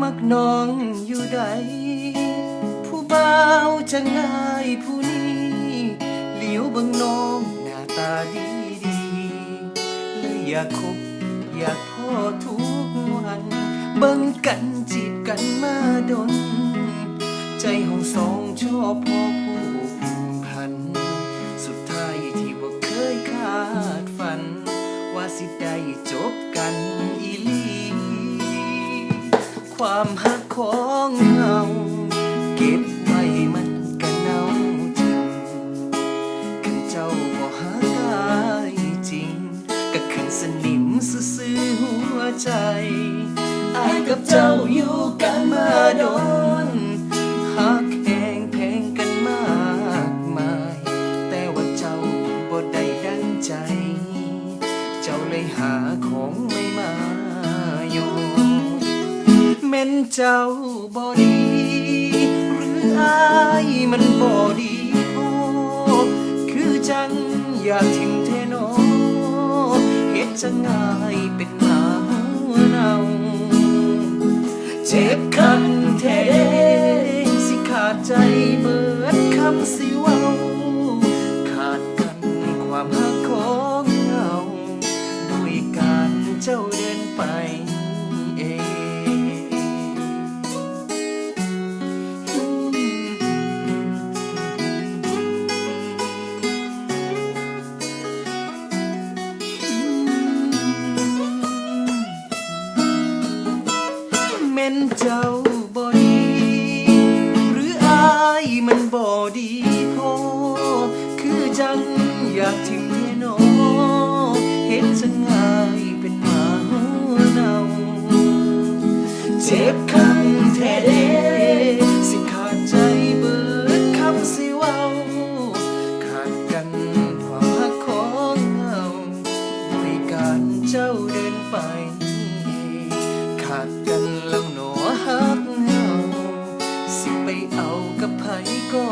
มักน้องอยู่ใด ผู้เบาจะง่ายผู้นี้เหลียวบังน้องหน้าตาดีดีเลยอยากคบอยากพู ทุกวัน เบิ่งกันจีบกันมาดน ใจของสองชอบพอผู้พัน สุดท้ายที่บ่เคยคาดฝัน ว่าสิได้จบกันอีลี ความหักของเฮาเก็บไว้มันกันเนาจริงคันเจ้าบ่หักอายจริงก็ขึ้นสนิมซื่อ ใจอายกับเจ้าอยู่กันมาโดนหักแหงแพงกันมากมาย แต่ว่าเจ้าบ่ได้ดังใจ เจ้าเลยหาของไม่มาโยนแม่นเจ้าบ่ดีหรืออายมันบ่ดีพอคือจังอยากทิ้งเทนอเฮ็ดจังง่ายเป็นมา เนาเจ็บคันแท้สิขาดใจเบิดคำสิว่า แม่นเจ้าบ่ดี หรืออายมันบ่ดีพอคือจังอยากทิ้งแน่นอเห็นจะง่ายเป็นหมาหัวเนาเจ็บคำแท้เด้สิขาดใจเบิดคำสิเว้าขาดกันความหักของเฮาด้วยการเจ้าเดินไปขาดกัน กเ